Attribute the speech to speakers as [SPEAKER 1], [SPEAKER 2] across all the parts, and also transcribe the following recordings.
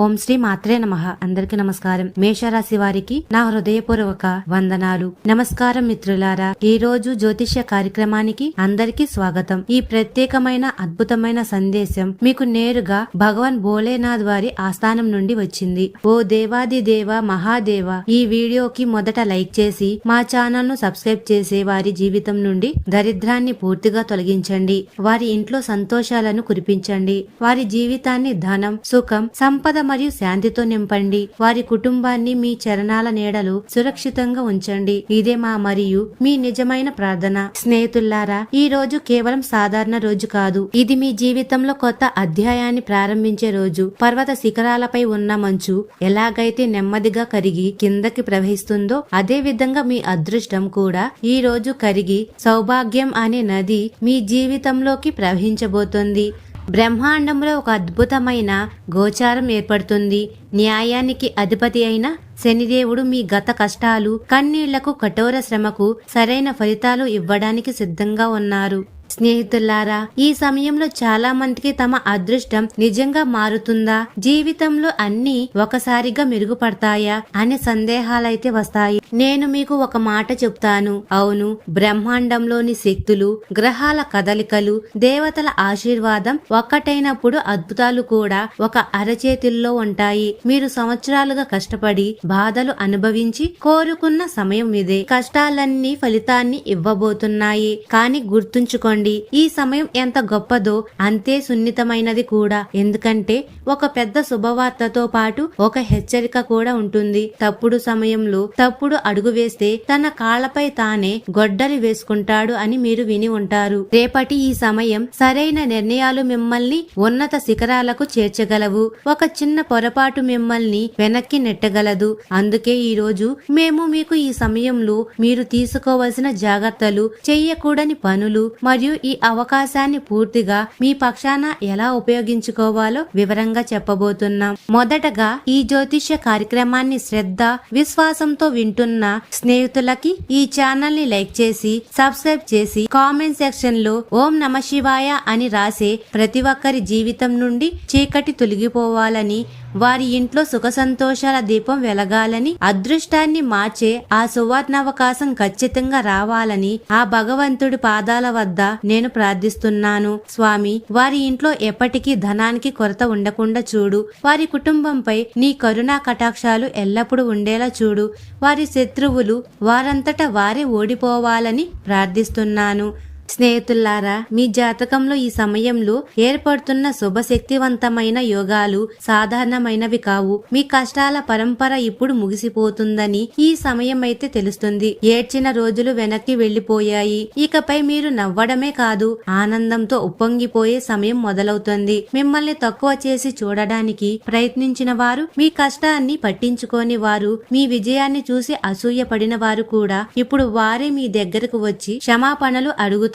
[SPEAKER 1] ఓం శ్రీ మాత్రే నమ. అందరికి నమస్కారం. మేషరాశి వారికి నా హృదయపూర్వక వందనాలు. నమస్కారం మిత్రులారా ఈ రోజు జ్యోతిష్య కార్యక్రమానికి అందరికీ స్వాగతం. ఈ ప్రత్యేకమైన అద్భుతమైన సందేశం మీకు నేరుగా భగవాన్ భోలేనాథ్ వారి ఆస్థానం నుండి వచ్చింది. ఓ దేవాది దేవ మహాదేవ ఈ వీడియోకి మొదట లైక్ చేసి మా ఛానల్ను సబ్స్క్రైబ్ చేసే వారి జీవితం నుండి దరిద్రాన్ని పూర్తిగా తొలగించండి. వారి ఇంట్లో సంతోషాలను కురిపించండి. వారి జీవితాన్ని ధనం సుఖం సంపద మరియు శాంతితో నింపండి. వారి కుటుంబాన్ని మీ చరణాల నీడలు సురక్షితంగా ఉంచండి. ఇదే మా మరియు మీ నిజమైన ప్రార్థన. స్నేహితుల్లారా ఈ రోజు కేవలం సాధారణ రోజు కాదు. ఇది మీ జీవితంలో కొత్త అధ్యాయాన్ని ప్రారంభించే రోజు. పర్వత శిఖరాలపై ఉన్న మంచు ఎలాగైతే నెమ్మదిగా కరిగి కిందకి ప్రవహిస్తుందో అదే విధంగా మీ అదృష్టం కూడా ఈ రోజు కరిగి సౌభాగ్యం అనే నది మీ జీవితంలోకి ప్రవహించబోతోంది. బ్రహ్మాండంలో ఒక అద్భుతమైన గోచారం ఏర్పడుతుంది. న్యాయానికి అధిపతి అయిన శనిదేవుడు మీ గత కష్టాలు కన్నీళ్ళకు కఠోర శ్రమకు సరైన ఫలితాలు ఇవ్వడానికి సిద్ధంగా ఉన్నారు. స్నేహితులారా ఈ సమయంలో చాలా మందికి తమ అదృష్టం నిజంగా మారుతుందా? జీవితంలో అన్ని ఒకసారిగా మెరుగుపడతాయా అనే సందేహాలైతే వస్తాయి. నేను మీకు ఒక మాట చెప్తాను. అవును బ్రహ్మాండంలోని శక్తులు గ్రహాల కదలికలు దేవతల ఆశీర్వాదం ఒక్కటైనప్పుడు అద్భుతాలు కూడా ఒక అరచేతిల్లో ఉంటాయి. మీరు సంవత్సరాలుగా కష్టపడి బాధలు అనుభవించి కోరుకున్న సమయం ఇదే. కష్టాలన్నీ ఫలితాన్ని ఇవ్వబోతున్నాయి. కానీ గుర్తుంచుకోండి ఈ సమయం ఎంత గొప్పదో అంతే సున్నితమైనది కూడా. ఎందుకంటే ఒక పెద్ద శుభవార్తతో పాటు ఒక హెచ్చరిక కూడా ఉంటుంది. తప్పుడు సమయంలో తప్పుడు అడుగు వేస్తే తన కాళ్ళపై తానే గొడ్డలి వేసుకుంటాడు అని మీరు విని ఉంటారు. రేపటి ఈ సమయం సరైన నిర్ణయాలు మిమ్మల్ని ఉన్నత శిఖరాలకు చేర్చగలవు. ఒక చిన్న పొరపాటు మిమ్మల్ని వెనక్కి నెట్టగలదు. అందుకే ఈ రోజు మేము మీకు ఈ సమయంలో మీరు తీసుకోవలసిన జాగ్రత్తలు చెయ్యకూడని పనులు మరియు ఈ అవకాశాన్ని పూర్తిగా మీ పక్షాన ఎలా ఉపయోగించుకోవాలో వివరంగా చెప్పబోతున్నాం. మొదటగా ఈ జ్యోతిష్య కార్యక్రమాన్ని శ్రద్ధ విశ్వాసంతో వింటున్న స్నేహితులకి ఈ ఛానల్ని లైక్ చేసి సబ్స్క్రైబ్ చేసి కామెంట్ సెక్షన్లో ఓం నమ శివాయ అని రాసే ప్రతి ఒక్కరి జీవితం నుండి చీకటి తొలగిపోవాలని వారి ఇంట్లో సుఖ సంతోషాల దీపం వెలగాలని అదృష్టాన్ని మార్చే ఆ సువర్ణావకాశం ఖచ్చితంగా రావాలని ఆ భగవంతుడి పాదాల వద్ద నేను ప్రార్థిస్తున్నాను. స్వామి వారి ఇంట్లో ఎప్పటికీ ధనానికి కొరత ఉండకుండా చూడు. వారి కుటుంబంపై నీ కరుణా కటాక్షాలు ఎల్లప్పుడూ ఉండేలా చూడు. వారి శత్రువులు వారంతట వారే ఓడిపోవాలని ప్రార్థిస్తున్నాను. స్నేహితుల్లారా మీ జాతకంలో ఈ సమయంలో ఏర్పడుతున్న శుభశక్తివంతమైన యోగాలు సాధారణమైనవి కావు. మీ కష్టాల పరంపర ఇప్పుడు ముగిసిపోతుందని ఈ సమయం అయితే తెలుస్తుంది. ఏడ్చిన రోజులు వెనక్కి వెళ్ళిపోయాయి ఇకపై మీరు నవ్వడమే కాదు ఆనందంతో ఉప్పొంగిపోయే సమయం మొదలవుతుంది. మిమ్మల్ని తక్కువ చేసి చూడడానికి ప్రయత్నించిన వారు మీ కష్టాన్ని పట్టించుకోని వారు మీ విజయాన్ని చూసి అసూయపడిన వారు కూడా ఇప్పుడు వారే మీ దగ్గరకు వచ్చి క్షమాపణలు అడుగుతారు.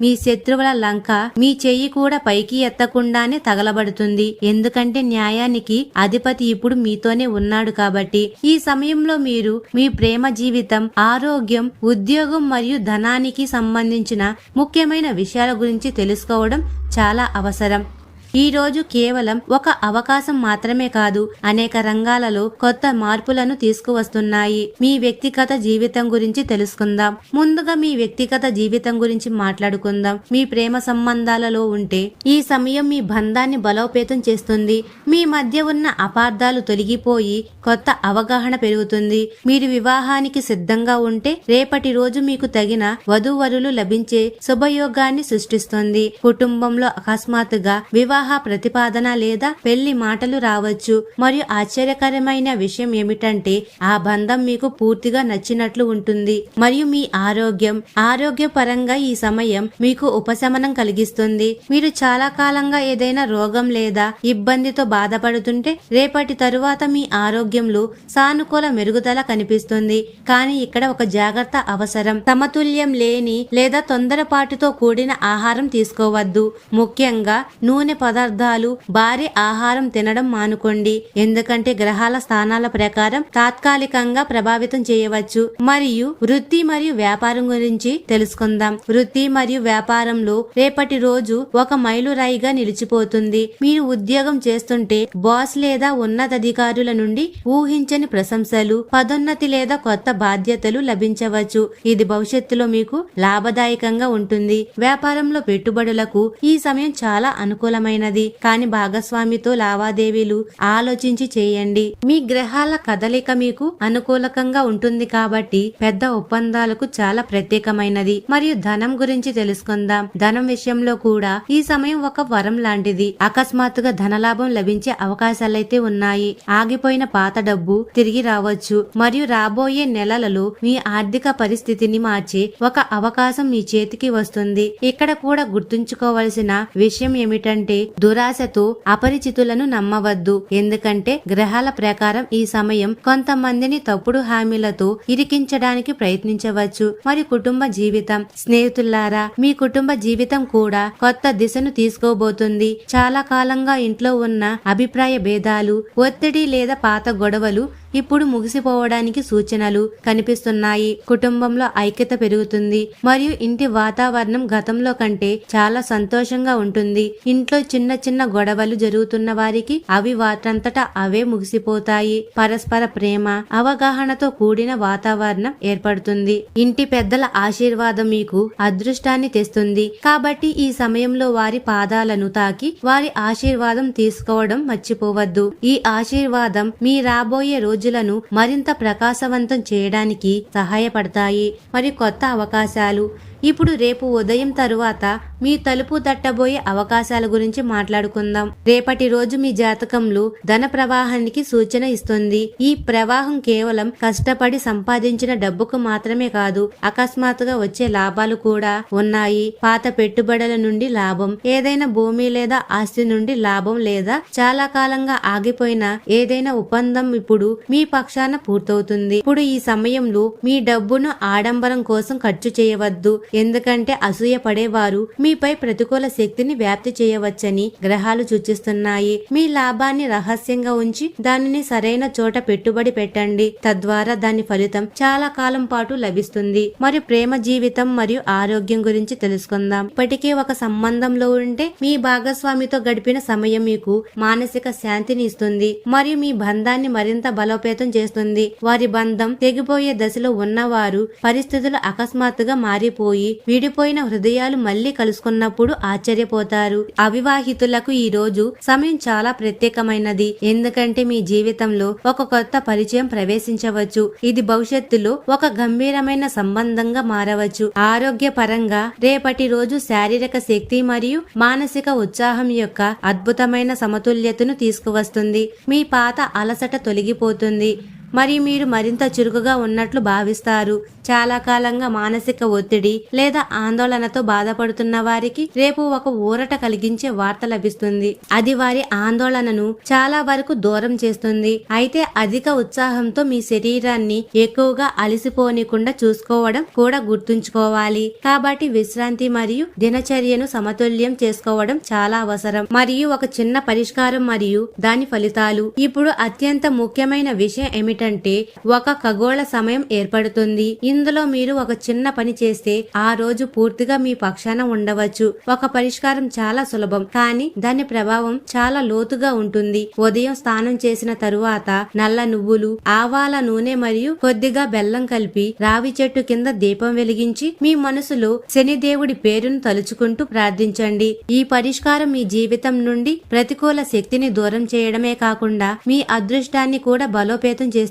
[SPEAKER 1] మీ శత్రువుల లంక మీ చెయ్యి కూడా పైకి ఎత్తకుండానే తగలబడుతుంది. ఎందుకంటే న్యాయానికి అధిపతి ఇప్పుడు మీతోనే ఉన్నాడు కాబట్టి. ఈ సమయంలో మీరు మీ ప్రేమ జీవితం ఆరోగ్యం ఉద్యోగం మరియు ధనానికి సంబంధించిన ముఖ్యమైన విషయాల గురించి తెలుసుకోవడం చాలా అవసరం. ఈ రోజు కేవలం ఒక అవకాశం మాత్రమే కాదు అనేక రంగాలలో కొత్త మార్పులను తీసుకువస్తున్నాయి. మీ వ్యక్తిగత జీవితం గురించి తెలుసుకుందాం. ముందుగా మీ వ్యక్తిగత జీవితం గురించి మాట్లాడుకుందాం. మీ ప్రేమ సంబంధాలలో ఉంటే ఈ సమయం మీ బంధాన్ని బలోపేతం చేస్తుంది. మీ మధ్య ఉన్న అపార్థాలు తొలగిపోయి కొత్త అవగాహన పెరుగుతుంది. మీరు వివాహానికి సిద్ధంగా ఉంటే రేపటి రోజు మీకు తగిన వధూవరులు లభించే శుభయోగాన్ని సృష్టిస్తుంది. కుటుంబంలో అకస్మాత్తుగా వివాహ ప్రతిపాదన లేదా పెళ్ళి మాటలు రావచ్చు. మరియు ఆశ్చర్యకరమైన విషయం ఏమిటంటే ఆ బంధం మీకు పూర్తిగా నచ్చినట్లు ఉంటుంది. మరియు మీ ఆరోగ్యం ఆరోగ్య పరంగా ఈ సమయం మీకు ఉపశమనం కలిగిస్తుంది. మీరు చాలా కాలంగా ఏదైనా రోగం లేదా ఇబ్బందితో బాధపడుతుంటే రేపటి తరువాత మీ ఆరోగ్యంలో సానుకూల మెరుగుదల కనిపిస్తుంది. కానీ ఇక్కడ ఒక జాగ్రత్త అవసరం. సమతుల్యం లేని లేదా తొందరపాటుతో కూడిన ఆహారం తీసుకోవద్దు. ముఖ్యంగా నూనె పదార్థాలు భారీ ఆహారం తినడం మానుకోండి. ఎందుకంటే గ్రహాల స్థానాల ప్రకారం తాత్కాలికంగా ప్రభావితం చేయవచ్చు. మరియు వృత్తి మరియు వ్యాపారం గురించి తెలుసుకుందాం. వృత్తి మరియు వ్యాపారంలో రేపటి రోజు ఒక మైలురాయిగా నిలిచిపోతుంది. మీరు ఉద్యోగం చేస్తుంటే బాస్ లేదా ఉన్నతాధికారుల నుండి ఊహించని ప్రశంసలు పదోన్నతి లేదా కొత్త బాధ్యతలు లభించవచ్చు. ఇది భవిష్యత్తులో మీకు లాభదాయకంగా ఉంటుంది. వ్యాపారంలో పెట్టుబడులకు ఈ సమయం చాలా అనుకూలమైన అనుకూలమైనది కానీ భాగస్వామితో లావాదేవీలు ఆలోచించి చేయండి. మీ గ్రహాల కదలిక మీకు అనుకూలకంగా ఉంటుంది కాబట్టి పెద్ద ఒప్పందాలకు చాలా ప్రత్యేకమైనది. మరియు ధనం గురించి తెలుసుకుందాం. ధనం విషయంలో కూడా ఈ సమయం ఒక వరం లాంటిది. అకస్మాత్తుగా ధనలాభం లభించే అవకాశాలైతే ఉన్నాయి. ఆగిపోయిన పాత డబ్బు తిరిగి రావచ్చు. మరియు రాబోయే నెలలలో మీ ఆర్థిక పరిస్థితిని మార్చే ఒక అవకాశం మీ చేతికి వస్తుంది. ఇక్కడ కూడా గుర్తుంచుకోవలసిన విషయం ఏమిటంటే దురాశతో అపరిచితులను నమ్మవద్దు. ఎందుకంటే గ్రహాల ప్రకారం ఈ సమయం కొంతమందిని తప్పుడు హామీలతో ఇరికించడానికి ప్రయత్నించవచ్చు. మరి కుటుంబ జీవితం? స్నేహితులారా మీ కుటుంబ జీవితం కూడా కొత్త దిశను తీసుకోబోతుంది. చాలా కాలంగా ఇంట్లో ఉన్న అభిప్రాయ భేదాలు ఒత్తిడి లేదా పాత గొడవలు ఇప్పుడు ముగిసిపోవడానికి సూచనలు కనిపిస్తున్నాయి. కుటుంబంలో ఐక్యత పెరుగుతుంది. మరియు ఇంటి వాతావరణం గతంలో కంటే చాలా సంతోషంగా ఉంటుంది. ఇంట్లో చిన్న చిన్న గొడవలు జరుగుతున్న వారికి అవి వాటంతటా అవే ముగిసిపోతాయి. పరస్పర ప్రేమ అవగాహనతో కూడిన వాతావరణం ఏర్పడుతుంది. ఇంటి పెద్దల ఆశీర్వాదం మీకు అదృష్టాన్ని తెస్తుంది. కాబట్టి ఈ సమయంలో వారి పాదాలను తాకి వారి ఆశీర్వాదం తీసుకోవడం మర్చిపోవద్దు. ఈ ఆశీర్వాదం మీ రాబోయే రోజు రోజులను మరింత ప్రకాశవంతం చేయడానికి సహాయపడతాయి. మరియు కొత్త అవకాశాలు ఇప్పుడు రేపు ఉదయం తరువాత మీ తలుపు తట్టబోయే అవకాశాల గురించి మాట్లాడుకుందాం. రేపటి రోజు మీ జాతకంలో ధన ప్రవాహానికి సూచన ఇస్తుంది. ఈ ప్రవాహం కేవలం కష్టపడి సంపాదించిన డబ్బుకు మాత్రమే కాదు అకస్మాత్తుగా వచ్చే లాభాలు కూడా ఉన్నాయి. పాత పెట్టుబడుల నుండి లాభం ఏదైనా భూమి లేదా ఆస్తి నుండి లాభం లేదా చాలా కాలంగా ఆగిపోయిన ఏదైనా ఒప్పందం ఇప్పుడు మీ పక్షాన పూర్తవుతుంది. ఇప్పుడు ఈ సమయంలో మీ డబ్బును ఆడంబరం కోసం ఖర్చు చేయవద్దు. ఎందుకంటే అసూయ పడేవారు. మీపై ప్రతికూల శక్తిని వ్యాప్తి చేయవచ్చని గ్రహాలు సూచిస్తున్నాయి. మీ లాభాన్ని రహస్యంగా ఉంచి దానిని సరైన చోట పెట్టుబడి పెట్టండి. తద్వారా దాని ఫలితం చాలా కాలం పాటు లభిస్తుంది. మరియు ప్రేమ జీవితం మరియు ఆరోగ్యం గురించి తెలుసుకుందాం. ఇప్పటికే ఒక సంబంధంలో ఉంటే మీ భాగస్వామితో గడిపిన సమయం మీకు మానసిక శాంతిని ఇస్తుంది. మరియు మీ బంధాన్ని మరింత బలోపేతం చేస్తుంది. వారి బంధం తెగిపోయే దశలో ఉన్నవారు పరిస్థితులు అకస్మాత్తుగా మారిపోయి విడిపోయిన హృదయాలు మళ్ళీ కలుసుకున్నప్పుడు ఆశ్చర్యపోతారు. అవివాహితులకు ఈ రోజు సమయం చాలా ప్రత్యేకమైనది. ఎందుకంటే మీ జీవితంలో ఒక కొత్త పరిచయం ప్రవేశించవచ్చు. ఇది భవిష్యత్తులో ఒక గంభీరమైన సంబంధంగా మారవచ్చు. ఆరోగ్య పరంగా రేపటి రోజు శారీరక శక్తి మరియు మానసిక ఉత్సాహం యొక్క అద్భుతమైన సమతుల్యతను తీసుకువస్తుంది. మీ పాత అలసట తొలగిపోతుంది. మరియు మీరు మరింత చురుకుగా ఉన్నట్లు భావిస్తారు. చాలా కాలంగా మానసిక ఒత్తిడి లేదా ఆందోళనతో బాధపడుతున్న వారికి రేపు ఒక ఊరట కలిగించే వార్త లభిస్తుంది. అది వారి ఆందోళనను చాలా వరకు దూరం చేస్తుంది. అయితే అధిక ఉత్సాహంతో మీ శరీరాన్ని ఎక్కువగా అలసిపోనికుండా చూసుకోవడం కూడా గుర్తుంచుకోవాలి. కాబట్టి విశ్రాంతి మరియు దినచర్యను సమతుల్యం చేసుకోవడం చాలా అవసరం. మరియు ఒక చిన్న పరిష్కారం మరియు దాని ఫలితాలు. ఇప్పుడు అత్యంత ముఖ్యమైన విషయం ఏమిటి ఏమిటంటే ఒక ఖగోళ సమయం ఏర్పడుతుంది. ఇందులో మీరు ఒక చిన్న పని చేస్తే ఆ రోజు పూర్తిగా మీ పక్షాన ఉండవచ్చు. ఒక పరిష్కారం చాలా సులభం కానీ దాని ప్రభావం చాలా లోతుగా ఉంటుంది. ఉదయం స్నానం చేసిన తరువాత నల్ల నువ్వులు ఆవాల నూనె మరియు కొద్దిగా బెల్లం కలిపి రావి చెట్టు కింద దీపం వెలిగించి మీ మనసులో శనిదేవుడి పేరును తలుచుకుంటూ ప్రార్థించండి. ఈ పరిష్కారం మీ జీవితం నుండి ప్రతికూల శక్తిని దూరం చేయడమే కాకుండా మీ అదృష్టాన్ని కూడా బలోపేతం చేస్తుంది.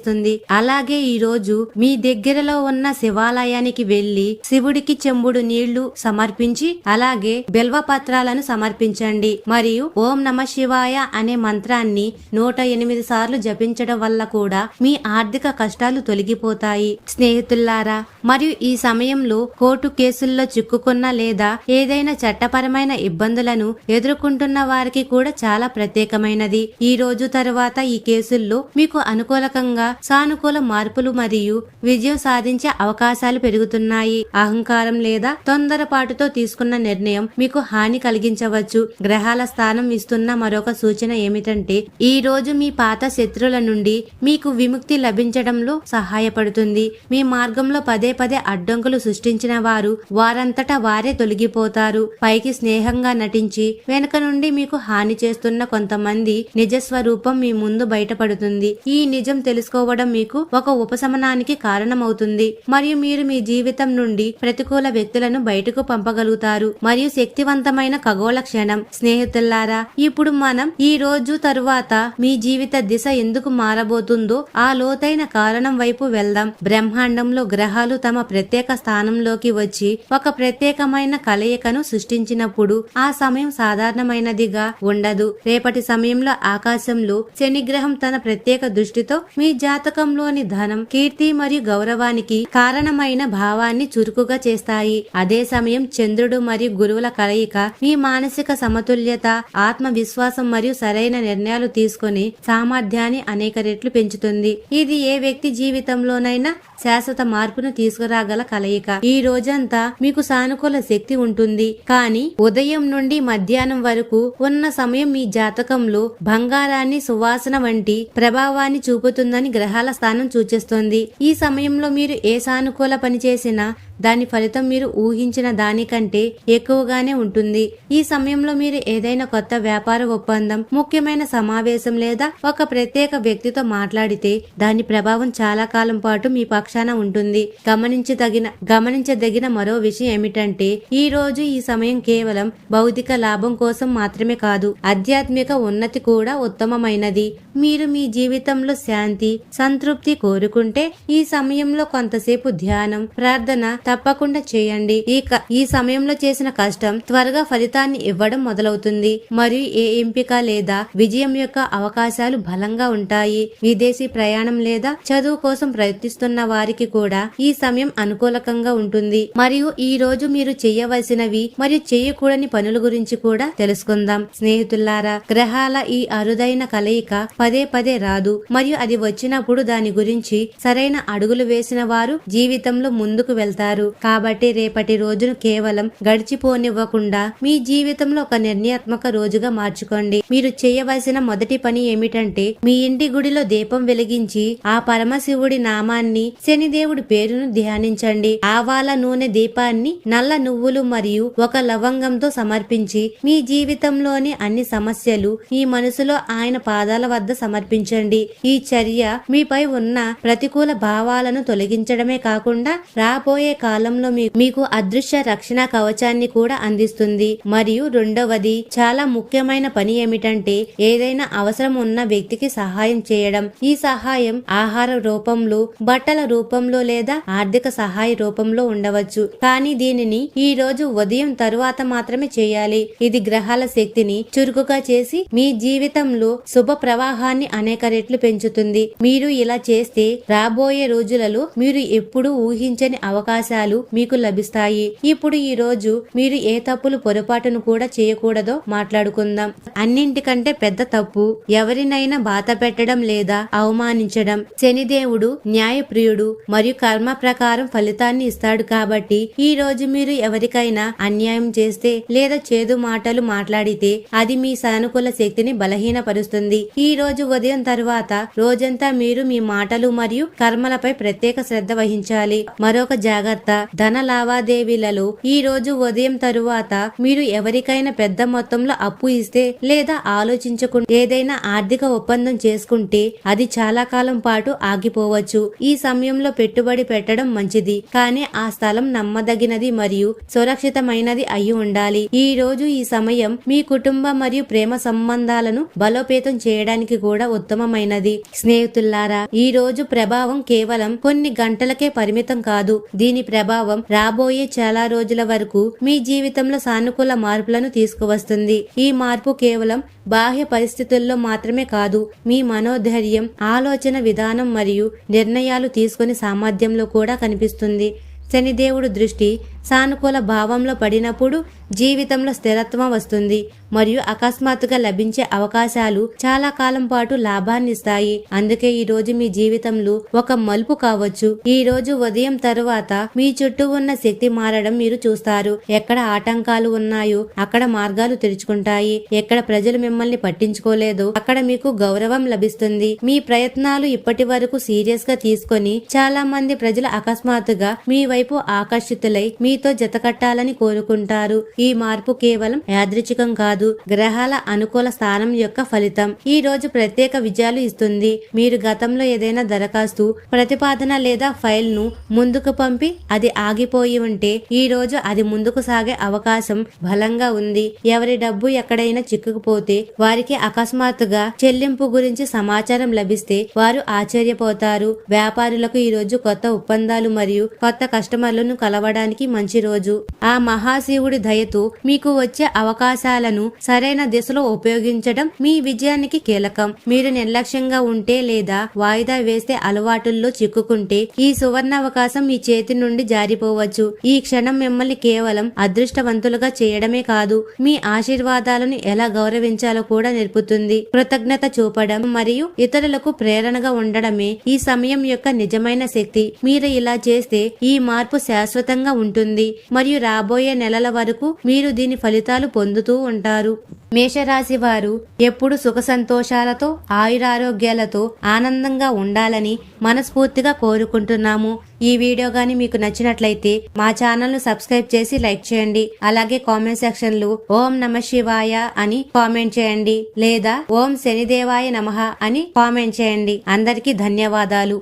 [SPEAKER 1] అలాగే ఈ రోజు మీ దగ్గరలో ఉన్న శివాలయానికి వెళ్ళి శివుడికి చెంబుడు నీళ్ళు సమర్పించి అలాగే బిల్వ పత్రాలను సమర్పించండి. మరియు ఓం నమ శివాయ అనే మంత్రాన్ని నూట ఎనిమిది సార్లు జపించడం వల్ల కూడా మీ ఆర్థిక కష్టాలు తొలగిపోతాయి. స్నేహితుల్లారా మరియు ఈ సమయంలో కోర్టు కేసుల్లో చిక్కుకున్న లేదా ఏదైనా చట్టపరమైన ఇబ్బందులను ఎదుర్కొంటున్న వారికి కూడా చాలా ప్రత్యేకమైనది. ఈ రోజు తరువాత ఈ కేసుల్లో మీకు అనుకూలకంగా సానుకూల మార్పులు మరియు విజయం సాధించే అవకాశాలు పెరుగుతున్నాయి. అహంకారం లేదా తొందరపాటుతో తీసుకున్న నిర్ణయం మీకు హాని కలిగించవచ్చు. గ్రహాల స్థానం ఇస్తున్న మరొక సూచన ఏమిటంటే ఈ రోజు మీ పాత శత్రువుల నుండి మీకు విముక్తి లభించడంలో సహాయపడుతుంది. మీ మార్గంలో పదే పదే అడ్డంకులు సృష్టించిన వారు వారంతటా వారే తొలగిపోతారు. పైకి స్నేహంగా నటించి వెనుక నుండి మీకు హాని చేస్తున్న కొంతమంది నిజ స్వరూపం మీ ముందు బయటపడుతుంది. ఈ నిజం తెలుసుకోవడం మీకు ఒక ఉపశమనానికి కారణమవుతుంది. మరియు మీరు మీ జీవితం నుండి ప్రతికూల వ్యక్తులను బయటకు పంపగలుగుతారు. మరియు శక్తివంతమైన ఖగోళ క్షణం. స్నేహితుల్లారా ఇప్పుడు మనం ఈ రోజు తరువాత మీ జీవిత దిశ ఎందుకు మారబోతుందో ఆ లోతైన కారణం వైపు వెళ్దాం. బ్రహ్మాండంలో గ్రహాలు తమ ప్రత్యేక స్థానంలోకి వచ్చి ఒక ప్రత్యేకమైన కలయికను సృష్టించినప్పుడు ఆ సమయం సాధారణమైనదిగా ఉండదు. రేపటి సమయంలో ఆకాశంలో శనిగ్రహం తన ప్రత్యేక దృష్టితో మీ జాతకంలోని ధనం కీర్తి మరియు గౌరవానికి కారణమైన భావాన్ని చురుకుగా చేస్తాయి. అదే సమయం చంద్రుడు మరియు గురువుల కలయిక మీ మానసిక సమతుల్యత ఆత్మవిశ్వాసం మరియు సరైన నిర్ణయాలు తీసుకుని సామర్థ్యాన్ని అనేక రెట్లు పెంచుతుంది. ఇది ఏ వ్యక్తి జీవితంలోనైనా శాశ్వత మార్పును తీసుకురాగల కలయిక. ఈ రోజంతా మీకు సానుకూల శక్తి ఉంటుంది. కానీ ఉదయం నుండి మధ్యాహ్నం వరకు ఉన్న సమయం మీ జాతకంలో బంగారాన్ని సువాసన వంటి ప్రభావాన్ని చూపుతుందని గ్రహాల స్థానం సూచిస్తుంది. ఈ సమయంలో మీరు ఏ సానుకూల పని చేసినా దాని ఫలితం మీరు ఊహించిన దానికంటే ఎక్కువగానే ఉంటుంది. ఈ సమయంలో మీరు ఏదైనా కొత్త వ్యాపార ఒప్పందం ముఖ్యమైన సమావేశం లేదా ఒక ప్రత్యేక వ్యక్తితో మాట్లాడితే దాని ప్రభావం చాలా కాలం పాటు మీ పక్షాన ఉంటుంది. గమనించదగిన గమనించదగిన మరో విషయం ఏమిటంటే ఈ రోజు ఈ సమయం కేవలం భౌతిక లాభం కోసం మాత్రమే కాదు ఆధ్యాత్మిక ఉన్నతి కూడా ఉత్తమమైనది. మీరు మీ జీవితంలో శాంతి సంతృప్తి కోరుకుంటే ఈ సమయంలో కొంతసేపు ధ్యానం ప్రార్థన తప్పకుండా చేయండి. ఈ క- ఈ సమయంలో చేసిన కష్టం త్వరగా ఫలితాన్ని ఇవ్వడం మొదలవుతుంది. మరియు ఏ ఎంపిక లేదా విజయం యొక్క అవకాశాలు బలంగా ఉంటాయి. విదేశీ ప్రయాణం లేదా చదువు కోసం ప్రయత్నిస్తున్న వారికి కూడా ఈ సమయం అనుకూలకంగా ఉంటుంది. మరియు ఈ రోజు మీరు చేయవలసినవి మరియు చేయకూడని పనుల గురించి కూడా తెలుసుకుందాం. స్నేహితులారా గ్రహాల ఈ అరుదైన కలయిక పదే పదే రాదు. మరియు అది వచ్చినప్పుడు దాని గురించి సరైన అడుగులు వేసిన వారు జీవితంలో ముందుకు వెళ్తారు. కాబట్టి రేపటి రోజును కేవలం గడిచిపోనివ్వకుండా మీ జీవితంలో ఒక నిర్ణయాత్మక రోజుగా మార్చుకోండి. మీరు చేయవలసిన మొదటి పని ఏమిటంటే మీ ఇంటి గుడిలో దీపం వెలిగించి ఆ పరమశివుడి నామాన్ని శనిదేవుడి పేరును ధ్యానించండి. ఆవాల నూనె దీపాన్ని నల్ల నువ్వులు మరియు ఒక లవంగంతో సమర్పించి మీ జీవితంలోని అన్ని సమస్యలు ఈ మనసులో ఆయన పాదాల వద్ద సమర్పించండి. ఈ చర్య మీపై ఉన్న ప్రతికూల భావాలను తొలగించడమే కాకుండా రాబోయే కాలంలో మీ- మీకు అదృశ్య రక్షణ కవచాన్ని కూడా అందిస్తుంది. మరియు రెండవది చాలా ముఖ్యమైన పని ఏమిటంటే ఏదైనా అవసరం ఉన్న వ్యక్తికి సహాయం చేయడం. ఈ సహాయం ఆహార రూపంలో బట్టల రూపంలో లేదా ఆర్థిక సహాయ రూపంలో ఉండవచ్చు. కానీ దీనిని ఈ రోజు ఉదయం తరువాత మాత్రమే చేయాలి. ఇది గ్రహాల శక్తిని చురుకుగా చేసి మీ జీవితంలో శుభ ప్రవాహాన్ని అనేక రెట్లు పెంచుతుంది. మీరు ఇలా చేస్తే రాబోయే రోజులలో మీరు ఎప్పుడూ ఊహించని అవకాశాలు మీకు లభిస్తాయి. ఇప్పుడు ఈ రోజు మీరు ఏ తప్పులు పొరపాటును కూడా చేయకూడదో మాట్లాడుకుందాం. అన్నింటికంటే పెద్ద తప్పు ఎవరినైనా బాధ పెట్టడం లేదా అవమానించడం. శనిదేవుడు న్యాయప్రియుడు మరియు కర్మ ప్రకారం ఫలితాన్ని ఇస్తాడు కాబట్టి ఈ రోజు మీరు ఎవరికైనా అన్యాయం చేస్తే లేదా చేదు మాటలు మాట్లాడితే అది మీ సానుకూల శక్తిని బలహీనపరుస్తుంది. ఈ రోజు ఉదయం తర్వాత రోజంతా మీరు మీ మాటలు మరియు కర్మలపై ప్రత్యేక శ్రద్ధ వహించాలి. మరొక జాగ్రత్త ధన లావాదేవీలలో ఈ రోజు ఉదయం తరువాత మీరు ఎవరికైనా పెద్ద మొత్తంలో అప్పు ఇస్తే లేదా ఆలోచించకుండా ఏదైనా ఆర్థిక ఒప్పందం చేసుకుంటే అది చాలా కాలం పాటు ఆగిపోవచ్చు. ఈ సమయంలో పెట్టుబడి పెట్టడం మంచిది. కానీ ఆ స్థలం నమ్మదగినది మరియు సురక్షితమైనది అయి ఉండాలి. ఈ రోజు ఈ సమయం మీ కుటుంబ మరియు ప్రేమ సంబంధాలను బలోపేతం చేయడానికి కూడా ఉత్తమమైనది. స్నేహితుల్లారా ఈ రోజు ప్రభావం కేవలం కొన్ని గంటలకే పరిమితం కాదు. దీని ప్రభావం రాబోయే చాలా రోజుల వరకు మీ జీవితంలో సానుకూల మార్పులను తీసుకువస్తుంది. ఈ మార్పు కేవలం బాహ్య పరిస్థితుల్లో మాత్రమే కాదు మీ మనోధైర్యం ఆలోచన విధానం మరియు నిర్ణయాలు తీసుకునే సామర్థ్యంలో కూడా కనిపిస్తుంది. శనిదేవుడు దృష్టి సానుకూల భావంలో పడినప్పుడు జీవితంలో స్థిరత్వం వస్తుంది మరియు అకస్మాత్తుగా లభించే అవకాశాలు చాలా కాలం పాటు లాభాన్ని ఇస్తాయి. అందుకే ఈ రోజు మీ జీవితంలో ఒక మలుపు కావచ్చు. ఈ రోజు ఉదయం తరువాత మీ చుట్టూ ఉన్న శక్తి మారడం మీరు చూస్తారు. ఎక్కడ ఆటంకాలు ఉన్నాయో అక్కడ మార్గాలు తెరుచుకుంటాయి. ఎక్కడ ప్రజలు మిమ్మల్ని పట్టించుకోలేదు అక్కడ మీకు గౌరవం లభిస్తుంది. మీ ప్రయత్నాలు ఇప్పటి వరకు సీరియస్గా తీసుకొని చాలా మంది ప్రజలు అకస్మాత్తుగా మీ వైపు ఆకర్షితులై మీ మీతో జతకట్టాలని కోరుకుంటారు. ఈ మార్పు కేవలం యాదృచ్ఛికం కాదు గ్రహాల అనుకూల స్థానం యొక్క ఫలితం. ఈ రోజు ప్రత్యేక విజయాలు ఇస్తుంది. మీరు గతంలో ఏదైనా దరఖాస్తు ప్రతిపాదన లేదా ఫైల్ను ముందుకు పంపి అది ఆగిపోయి ఉంటే ఈ రోజు అది ముందుకు సాగే అవకాశం బలంగా ఉంది. ఎవరి డబ్బు ఎక్కడైనా చిక్కుకుపోతే వారికి అకస్మాత్తుగా చెల్లింపు గురించి సమాచారం లభిస్తే వారు ఆశ్చర్యపోతారు. వ్యాపారులకు ఈ రోజు కొత్త ఒప్పందాలు మరియు కొత్త కస్టమర్లను కలవడానికి మంచి మంచి రోజు. ఆ మహాశివుడి దయతో మీకు వచ్చే అవకాశాలను సరైన దిశలో ఉపయోగించడం మీ విజయానికి కీలకం. మీరు నిర్లక్ష్యంగా ఉంటే లేదా వాయిదా వేస్తే అలవాటుల్లో చిక్కుకుంటే ఈ సువర్ణ అవకాశం మీ చేతి నుండి జారిపోవచ్చు. ఈ క్షణం మిమ్మల్ని కేవలం అదృష్టవంతులుగా చేయడమే కాదు మీ ఆశీర్వాదాలను ఎలా గౌరవించాలో కూడా నేర్పుతుంది. కృతజ్ఞత చూపడం మరియు ఇతరులకు ప్రేరణగా ఉండడమే ఈ సమయం యొక్క నిజమైన శక్తి. మీరు ఇలా చేస్తే ఈ మార్పు శాశ్వతంగా ఉంటుంది. మరియు రాబోయే నెలల వరకు మీరు దీని ఫలితాలు పొందుతూ ఉంటారు. మేషరాశి వారు ఎప్పుడు సుఖ సంతోషాలతో ఆయురారోగ్యాలతో ఆనందంగా ఉండాలని మనస్ఫూర్తిగా కోరుకుంటున్నాము. ఈ వీడియో గాని మీకు నచ్చినట్లయితే మా ఛానల్ను సబ్స్క్రైబ్ చేసి లైక్ చేయండి. అలాగే కామెంట్ సెక్షన్లో ఓం నమ శివాయ అని కామెంట్ చేయండి. లేదా ఓం శనిదేవాయ నమః అని కామెంట్ చేయండి. అందరికీ ధన్యవాదాలు.